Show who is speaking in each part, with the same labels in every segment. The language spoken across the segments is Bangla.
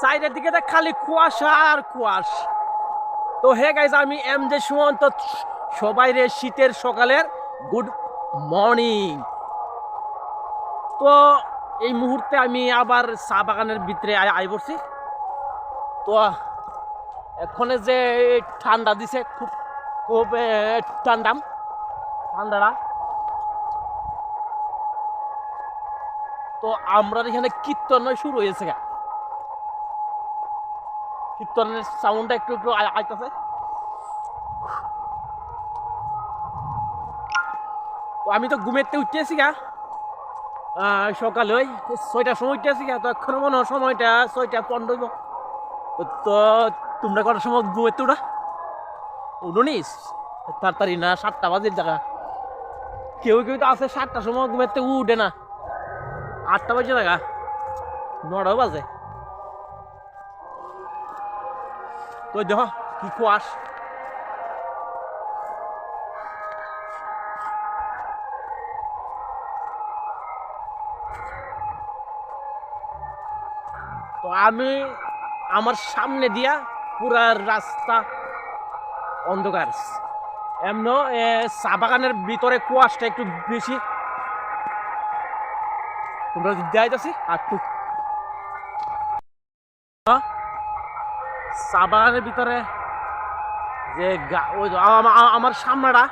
Speaker 1: সাইডের দিকে খালি কুয়াশা আর কুয়াশ। তো হে গাইজ আমি এম জে সুমন্ত সবাই রে শীতের সকালের গুড মর্নিং তো এই মুহূর্তে আমি আবার চা বাগানের ভিতরে আই পড়ছি। তো এখানে যে ঠান্ডা দিছে খুব খুব এ, ঠান্ডা। ঠান্ডাটা। তো আমরা এখানে কীর্তন শুরু হয়েছে গা। কীর্তনের সাউন্ডটা একটু একটু আই- আইতাছে। তো আমি তো ঘুমেতে উঠতেছি গা। সকালে ওই ছয়টার সময় উঠতেছি গা, তো এখন মনে হয় সময়টা ছয়টা পনেরো হইব। তো তোমরা কটার সময় ঘুমেতে উঠা? উঠোনিস? তাড়াতাড়ি না, সাতটা বাজে জায়গা। কেউ কেউ তো আছে, সাতটার সময় ঘুমেতে উঠে না। আটটা বাজে জায়গা। নটাও বাজে। তো দেখো কি কুয়াশ তো আমি আমার সামনে দিয়া পুরা রাস্তা অন্ধকার। এমন চা বাগানের ভিতরে কুয়াশটা একটু বেশি। তোমরা যাইতেছি, আর হ্যাঁ? চা ভিতরে যে আমার সামনাটা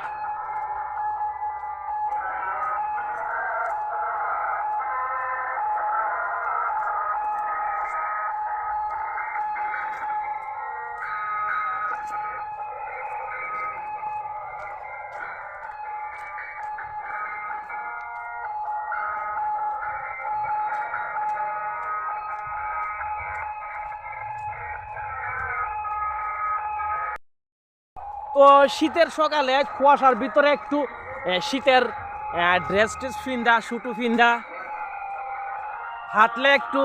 Speaker 1: শীতের সকালে কুয়াশার ভিতরে একটু শীতের ড্রেস ট্রেস ফিন্দা শুটু ফিন্দা হাঁটলে একটু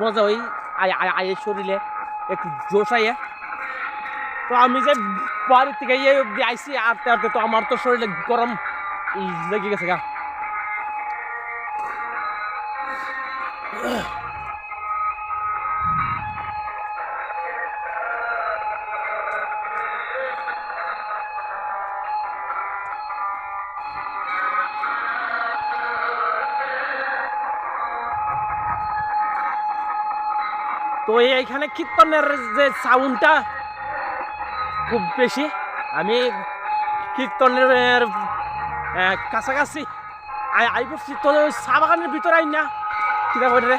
Speaker 1: মজা ওই আয় শরীরে একটু জোশ আইয়ে তো আমি যে বাড়ির থেকে ইয়ে আইসি আটতে আটতে তো আমার তো শরীরে গরম লেগে গেছে গা। তো এইখানে কীর্তনের যে সাউন্ডটা খুব বেশি, আমি কীর্তনের কাছাকাছি আই- করছি তো চা বাগানের ভিতরে আই না? কিনা করে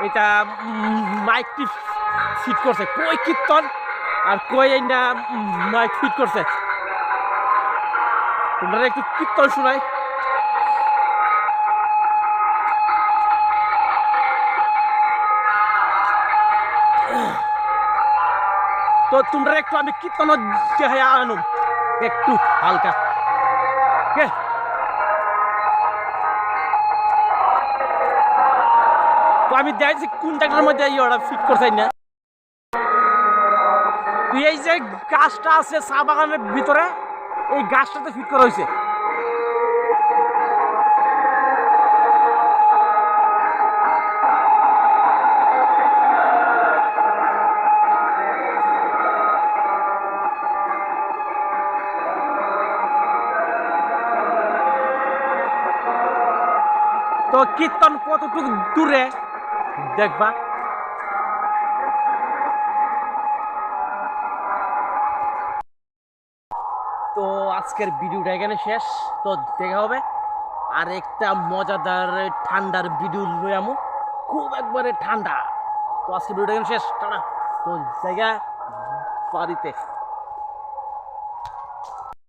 Speaker 1: এটা মাইকটি ফিট করছে? কই কীর্তন? আর কই এই না মাইক ফিট করছে? তোমরা একটু কীর্তন শোনাই। তো তোমরা একটু আমি কি দেখাই আনুম। একটু হালকা। কে? তো আমি দেখছি কোন জায়গাটার মধ্যে এই ওরা ফিট করতে না। তুই এই যে গাছটা আছে চা বাগানের ভিতরে, এই গাছটাতে ফিট করা হয়েছে। তো কীর্তন কতটুকু দূরে? দেখবা। তো আজকের ভিডিওটা এখানে শেষ। তো দেখা হবে। আর একটা মজাদার ঠান্ডার ভিডিও লই আমু। খুব একবারে ঠান্ডা। তো আজকের ভিডিওটা এখানে শেষ। টানা তো জায়গা বাড়িতে।